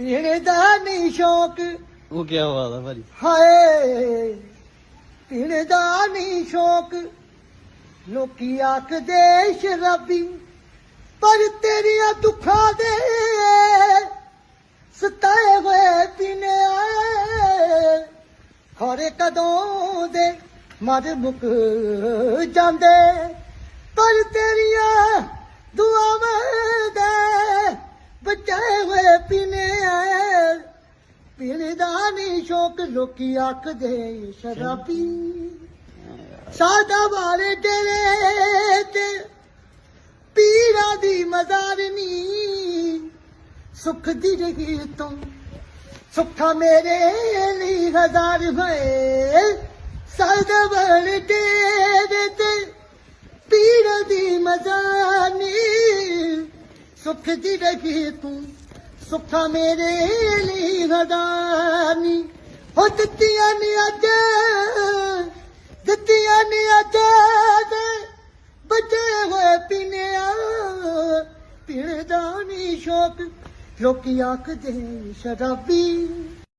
ਨਹੀਂ ਸ਼ੌਕ। ਉਹ ਕੀ ਬਾਤ ਆ ਭਾਜੀ। ਹਾਏ ਪੀਣ ਦਾ ਨਹੀਂ ਸ਼ੌਕ। ਲੋਕੀ ਆਖਦੇ ਸ਼ਰਾਬੀ ਪਰ ਤੇਰੀਆਂ ਦੁੱਖਾਂ ਦੇ ਸਤਾਏ ਹੋਏ ਪੀਨੇ ਆਏ। ਖਰੇ ਕਦੋਂ ਦੇ ਮਰ ਮੁੱਕ ਜਾਂਦੇ ਪਰ ਤੇਰੀਆਂ ਪੀਣੇ ਦਾ ਨਹੀਂ ਸ਼ੌਕ, ਲੋਕੀ ਆਖਦੇ ਸ਼ਰਾਬੀ। ਸਾਦਾ ਵਾਲੇ ਤੇਰੇ ਤੇ ਪੀਰਾਂ ਦੀ ਮਜ਼ਾਰਨੀ ਸੁਖ ਦੀ ਰਹੀ ਤੂੰ, ਸੁੱਖਾ ਮੇਰੇ ਲਈ ਹਜ਼ਾਰ ਹੋਏ। ਸਾਦਾ ਵਾਲੇ ਤੇਰੇ ਤੇ ਪੀੜਾ ਦੀ ਮਜ਼ਾਰਨੀ ਸੁਖ ਦੀ ਰਹੀ ਤੂੰ, ਸੁੱਖਾ ਮੇਰੇ ਲਈ ਹਜ਼ਾਰਨੀ ਉਹ ਦਿੱਤੀਆਂ ਨੀ ਅੱਜ, ਦਿੱਤੀਆਂ ਨੀ ਅੱਜ ਬਚੇ ਹੋਏ ਪੀਨਿਆ ਪੀਣ ਦਾ ਨੀ ਸ਼ੌਕ। ਲੋਕੀ ਆਖਦੇ ਸ਼ਰਾਬੀ